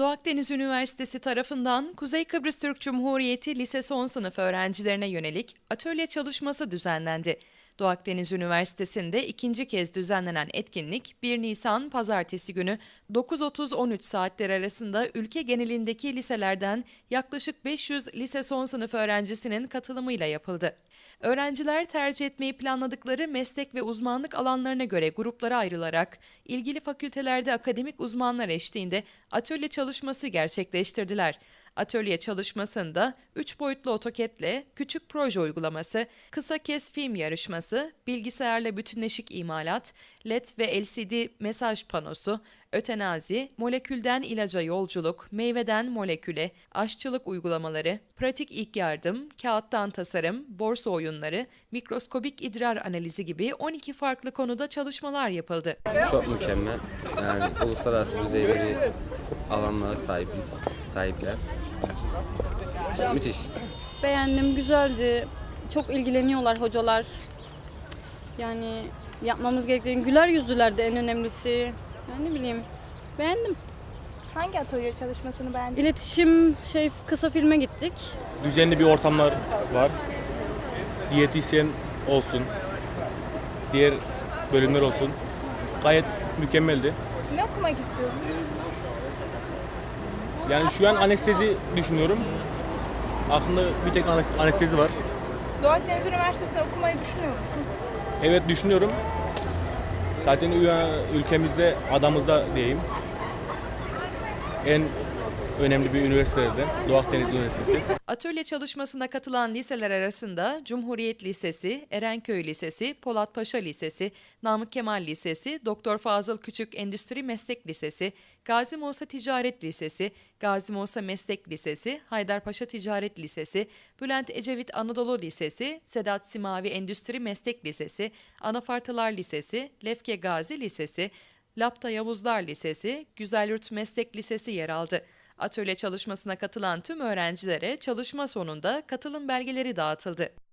Doğu Akdeniz Üniversitesi tarafından Kuzey Kıbrıs Türk Cumhuriyeti Lise son sınıf öğrencilerine yönelik atölye çalışması düzenlendi. Doğu Akdeniz Üniversitesi'nde ikinci kez düzenlenen etkinlik 1 Nisan pazartesi günü 9.30-13 saatler arasında ülke genelindeki liselerden yaklaşık 500 lise son sınıf öğrencisinin katılımıyla yapıldı. Öğrenciler tercih etmeyi planladıkları meslek ve uzmanlık alanlarına göre gruplara ayrılarak ilgili fakültelerde akademik uzmanlar eşliğinde atölye çalışması gerçekleştirdiler. Atölye çalışmasında 3 boyutlu otoketle küçük proje uygulaması, kısa kes film yarışması, bilgisayarla bütünleşik imalat, LED ve LCD mesaj panosu, ötenazi, molekülden ilaca yolculuk, meyveden moleküle, aşçılık uygulamaları, pratik ilk yardım, kağıttan tasarım, borsa oyunları, mikroskobik idrar analizi gibi 12 farklı konuda çalışmalar yapıldı. Çok mükemmel. Yani uluslararası düzeyde bir alanlara sahibiz, sahipler. Müthiş. Beğendim, güzeldi. Çok ilgileniyorlar hocalar. Yani yapmamız gerektiğini güler yüzlülerdi en önemlisi. Yani ne bileyim. Beğendim. Hangi atölye çalışmasını beğendin? İletişim şey kısa filme gittik. düzenli bir ortamlar var. Diyetisyen olsun, diğer bölümler olsun. Gayet mükemmeldi. Ne okumak istiyorsun? Yani şu an anestezi düşünüyorum. Aklımda bir tek ane- anestezi var. Doğu Akdeniz Üniversitesi'nde okumayı düşünüyor musun? Evet düşünüyorum. Zaten ülkemizde adamızda diyeyim. En önemli bir üniversitelerden Doğu Akdeniz Üniversitesi. Atölye çalışmasına katılan liseler arasında Cumhuriyet Lisesi, Erenköy Lisesi, Polatpaşa Lisesi, Namık Kemal Lisesi, Doktor Fazıl Küçük Endüstri Meslek Lisesi, Gazi Musa Ticaret Lisesi, Gazi Musa Meslek Lisesi, Haydarpaşa Ticaret Lisesi, Bülent Ecevit Anadolu Lisesi, Sedat Simavi Endüstri Meslek Lisesi, Anafartalar Lisesi, Lefke Gazi Lisesi, Lapta Yavuzlar Lisesi, Güzelyurt Meslek Lisesi yer aldı. Atölye çalışmasına katılan tüm öğrencilere çalışma sonunda katılım belgeleri dağıtıldı.